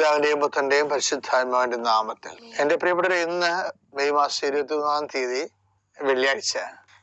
പിതാവിന്റെയും പുത്രന്റെയും പരിശുദ്ധാത്മാവിന്റെ നാമത്തിൽ. എന്റെ പ്രിയപ്പെട്ടവരെ ഇന്ന് മെയ് മാസം ഇരുപത്തി മൂന്നാം തീയതി വെള്ളിയാഴ്ച.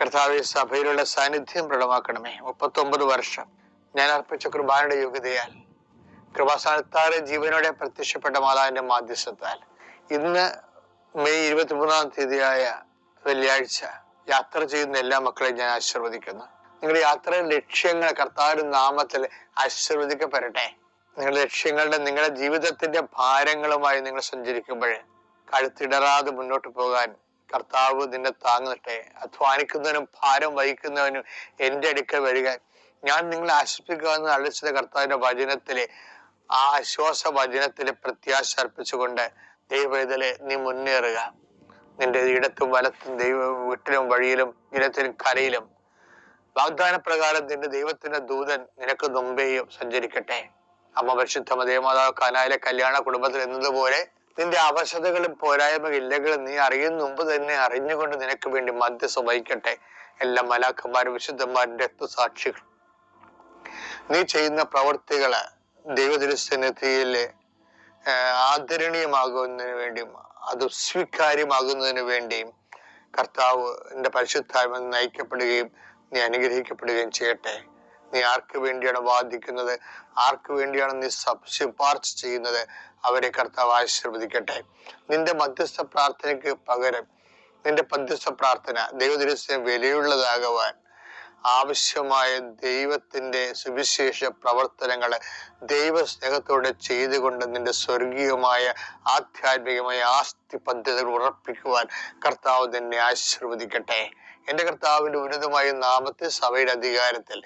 കർത്താവ് സഭയിലുള്ള സാന്നിധ്യം പ്രകടമാക്കണമേ. മുപ്പത്തൊമ്പത് വർഷം ഞാൻ അർപ്പിച്ച കൃപാനയുടെ യോഗ്യതയാൽ കൃപാസ്ഥാനത്താറ് ജീവനോടെ പ്രത്യക്ഷപ്പെട്ട മാതാവിന്റെ മാധ്യസ്ഥത്താൽ ഇന്ന് മെയ് ഇരുപത്തിമൂന്നാം തീയതിയായ വെള്ളിയാഴ്ച യാത്ര ചെയ്യുന്ന എല്ലാ മക്കളെയും ഞാൻ ആശീർവദിക്കുന്നു. നിങ്ങളുടെ യാത്രയുടെ ലക്ഷ്യങ്ങൾ കർത്താവിന്റെ നാമത്തിൽ ആശീർവദിക്കപ്പെടട്ടെ. നിങ്ങളുടെ ലക്ഷ്യങ്ങളുടെ നിങ്ങളുടെ ജീവിതത്തിന്റെ ഭാരങ്ങളുമായി നിങ്ങൾ സഞ്ചരിക്കുമ്പോൾ കഴുത്തിടറാതെ മുന്നോട്ട് പോകാൻ കർത്താവ് നിന്നെ താങ്ങട്ടെ. അധ്വാനിക്കുന്നവനും ഭാരം വഹിക്കുന്നവനും എന്റെ അടുക്കൽ വരിക. ഞാൻ നിങ്ങളെ ആശ്വസിപ്പിക്കാമെന്ന് അളിച്ചത് കർത്താവിന്റെ വചനത്തിലെ ആ ആശ്വാസ വചനത്തിലെ പ്രത്യാശ അർപ്പിച്ചുകൊണ്ട് ദൈവവേദലെ നീ മുന്നേറുക. നിന്റെ ഇടത്തും വലത്തും ദൈവ വീട്ടിലും വഴിയിലും ഇടത്തിലും കരയിലും വാഗ്ദാന പ്രകാരം നിന്റെ ദൈവത്തിന്റെ ദൂതൻ നിനക്ക് മുമ്പേയും സഞ്ചരിക്കട്ടെ. അമ്മ പരിശുദ്ധ ദേവമാതാവ് കനായിലെ കല്യാണ കുടുംബത്തിൽ എന്നതുപോലെ നിന്റെ അവശതകളും പോരായ്മ ഇല്ലകളും നീ അറിയുന്ന മുമ്പ് തന്നെ അറിഞ്ഞുകൊണ്ട് നിനക്ക് വേണ്ടി മധ്യസ്ഥ വഹിക്കട്ടെ. എല്ലാ മലാക്കന്മാരും വിശുദ്ധന്മാരും രക്തസാക്ഷികൾ നീ ചെയ്യുന്ന പ്രവർത്തികൾ ദൈവതിരുസന്നിധിയിൽ ആദരണീയമാകുന്നതിന് വേണ്ടിയും അത് സ്വീകാര്യമാകുന്നതിന് വേണ്ടിയും കർത്താവ് എന്റെ പരിശുദ്ധായ്മ നയിക്കപ്പെടുകയും നീ അനുഗ്രഹിക്കപ്പെടുകയും ചെയ്യട്ടെ. നീ ആർക്ക് വേണ്ടിയാണ് വാദിക്കുന്നത്? ആർക്ക് വേണ്ടിയാണ് നീ ശുപാർശ ചെയ്യുന്നത്? അവരെ കർത്താവ് ആശീർവദിക്കട്ടെ. നിന്റെ മധ്യസ്ഥ പ്രാർത്ഥനയ്ക്ക് പകരം നിന്റെ മധ്യസ്ഥ പ്രാർത്ഥന ദൈവദിവസം വിലയുള്ളതാകുവാൻ ആവശ്യമായ ദൈവത്തിന്റെ സുവിശേഷ പ്രവർത്തനങ്ങൾ ദൈവസ്നേഹത്തോടെ ചെയ്തുകൊണ്ട് നിന്റെ സ്വർഗീയമായ ആധ്യാത്മികമായ ആസ്തി പദ്ധതികൾ ഉറപ്പിക്കുവാൻ കർത്താവ് തന്നെ ആശീർവദിക്കട്ടെ. എന്റെ കർത്താവിന്റെ ഉന്നതമായ നാമത്തെ സഭയുടെ അധികാരത്തിൽ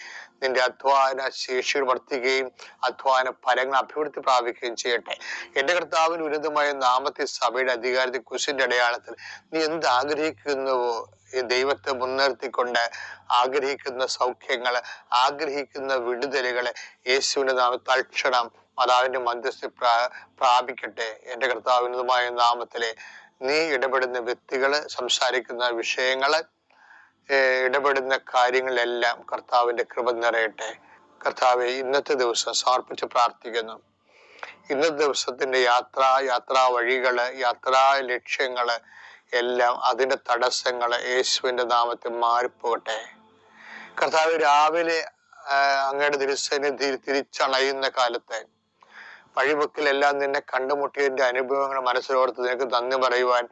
നിന്റെ അധ്വാന ശേഷികൾ വർദ്ധിക്കുകയും അധ്വാന ഫലങ്ങൾ അഭിവൃദ്ധി പ്രാപിക്കുകയും ചെയ്യട്ടെ. എന്റെ കർത്താവിന്റെ ഉന്നതമായ നാമത്തെ സഭയുടെ അധികാരത്തിൽ കുശിന്റെ അടയാളത്തിൽ നീ എന്ത് ആഗ്രഹിക്കുന്നുവോ ദൈവത്തെ മുൻനിർത്തിക്കൊണ്ട് ആഗ്രഹിക്കുന്ന സൗഖ്യങ്ങൾ ആഗ്രഹിക്കുന്ന വിടുതലുകൾ യേശുവിന്റെ നാമത്തിൽ തൽക്ഷണം മാതാവിന്റെ മധ്യസ്ഥ പ്രാ പ്രാപിക്കട്ടെ. എന്റെ കർത്താവിനുമായ നാമത്തിലെ നീ ഇടപെടുന്ന വ്യക്തികൾ സംസാരിക്കുന്ന വിഷയങ്ങൾ ഇടപെടുന്ന കാര്യങ്ങളെല്ലാം കർത്താവിന്റെ കൃപ നിറയട്ടെ. കർത്താവെ ഇന്നത്തെ ദിവസം സമർപ്പിച്ച് പ്രാർത്ഥിക്കുന്നു. ഇന്നത്തെ ദിവസത്തിന്റെ യാത്ര യാത്രാ വഴികൾ യാത്രാ ലക്ഷ്യങ്ങൾ എല്ലാം അതിന്റെ തടസ്സങ്ങൾ യേശുവിന്റെ നാമത്തിൽ മാറിപ്പോകട്ടെ. കർത്താവ് രാവിലെ അങ്ങയുടെ തിരുസന്നിധിയിൽ തിരിച്ചണയുന്ന കാലത്ത് വഴിവെക്കിലെല്ലാം നിന്നെ കണ്ടുമുട്ടിയതിന്റെ അനുഭവങ്ങൾ മനസ്സിലോർത്ത് നിനക്ക് നന്ദി പറയുവാൻ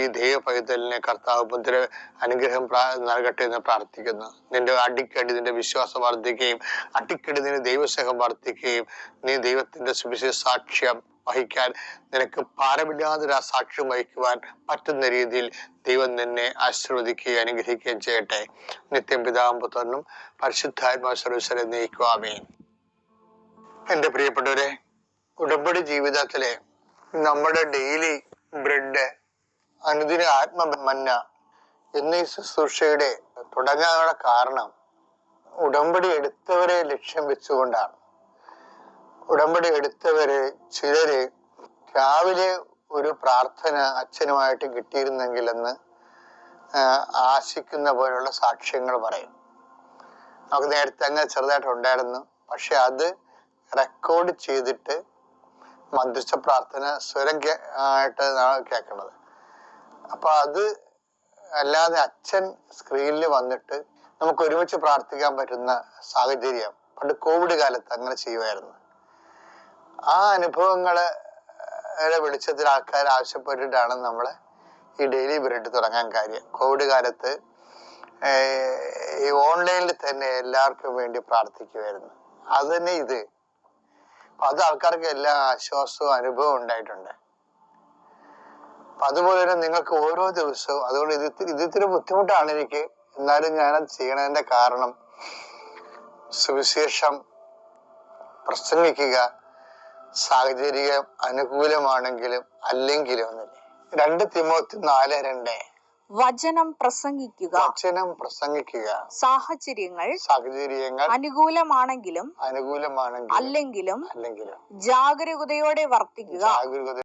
ഈ ദൈവ പൈതലിനെ കർത്താവ് പുത്ര അനുഗ്രഹം നൽകട്ടെ എന്ന് പ്രാർത്ഥിക്കുന്നു. നിന്റെ അടിക്കടി നിന്റെ വിശ്വാസം വർദ്ധിക്കുകയും അടിക്കടി നിന്റെ ദൈവസ്നേഹം വർദ്ധിക്കുകയും നീ ദൈവത്തിന്റെ സുവിശേഷ സാക്ഷ്യം വഹിക്കാൻ നിനക്ക് പാരമില്ലാതൊരു ആ സാക്ഷ്യം വഹിക്കുവാൻ പറ്റുന്ന രീതിയിൽ ദൈവം നിന്നെ ആശീർവദിക്കുകയും അനുഗ്രഹിക്കുകയും ചെയ്യട്ടെ. നിത്യം പിതാമ്പുത്രനും പരിശുദ്ധാത്മാ സർവീസരെ നയിക്കുവാമേ എന്റെ പ്രിയപ്പെട്ടവരെ ഉടമ്പടി ജീവിതത്തിലെ നമ്മുടെ ഡെയിലി ബ്രെഡ് അനുദിന ആത്മമന്ന എന്നീ ശുശ്രൂഷയുടെ തുടങ്ങാനുള്ള കാരണം ഉടമ്പടി എടുത്തവരെ ലക്ഷ്യം വെച്ചുകൊണ്ടാണ്. ഉടമ്പടി എടുത്തവരെ ചിലര് രാവിലെ ഒരു പ്രാർത്ഥന അച്ഛനുമായിട്ട് കിട്ടിയിരുന്നെങ്കിലെന്ന് ആശിക്കുന്ന പോലുള്ള സാക്ഷ്യങ്ങൾ പറയും. നമുക്ക് നേരത്തെ അങ്ങ് ചെറുതായിട്ട് ഉണ്ടായിരുന്നു. പക്ഷെ അത് റെക്കോർഡ് ചെയ്തിട്ട് മധ്യസ്ഥ പ്രാർത്ഥന സ്വരം ആയിട്ട് കേൾക്കുന്നത്. അപ്പൊ അത് അല്ലാതെ അച്ഛൻ സ്ക്രീനിൽ വന്നിട്ട് നമുക്ക് ഒരുമിച്ച് പ്രാർത്ഥിക്കാൻ പറ്റുന്ന സാഹചര്യം പണ്ട് കോവിഡ് കാലത്ത് അങ്ങനെ ചെയ്യുമായിരുന്നു. ആ അനുഭവങ്ങൾ വെളിച്ചത്തിൽ ആൾക്കാർ ആവശ്യപ്പെട്ടിട്ടാണ് നമ്മളെ ഈ ഡെയിലി ബ്രെഡ് തുടങ്ങാൻ കാര്യം. കോവിഡ് കാലത്ത് ഈ ഓൺലൈനിൽ തന്നെ എല്ലാവർക്കും വേണ്ടി പ്രാർത്ഥിക്കുമായിരുന്നു. അത് തന്നെ ഇത്. അപ്പൊ അത് ആൾക്കാർക്ക് എല്ലാ ആശ്വാസവും അനുഭവവും ഉണ്ടായിട്ടുണ്ട്. അപ്പൊ അതുപോലെ തന്നെ നിങ്ങൾക്ക് ഓരോ ദിവസവും അതുകൊണ്ട് ഇത് ഇതിത്തിരി ബുദ്ധിമുട്ടാണ് എനിക്ക്. എന്നാലും ഞാനത് ചെയ്യണതിന്റെ കാരണം സുവിശേഷം പ്രസംഗിക്കുക സാഹചര്യം അനുകൂലമാണെങ്കിലും അല്ലെങ്കിലും രണ്ട് തിമോത്തി നാല് രണ്ട്. വചനം പ്രസംഗിക്കുക. വചനം പ്രസംഗിക്കുക. സാഹചര്യങ്ങൾ സാഹചര്യങ്ങൾ അനുകൂലമാണെങ്കിലും അനുകൂലമാണെങ്കിലും അല്ലെങ്കിലും അല്ലെങ്കിലും ജാഗരൂകതയോടെ വർത്തിക്കുക. ജാഗരൂകത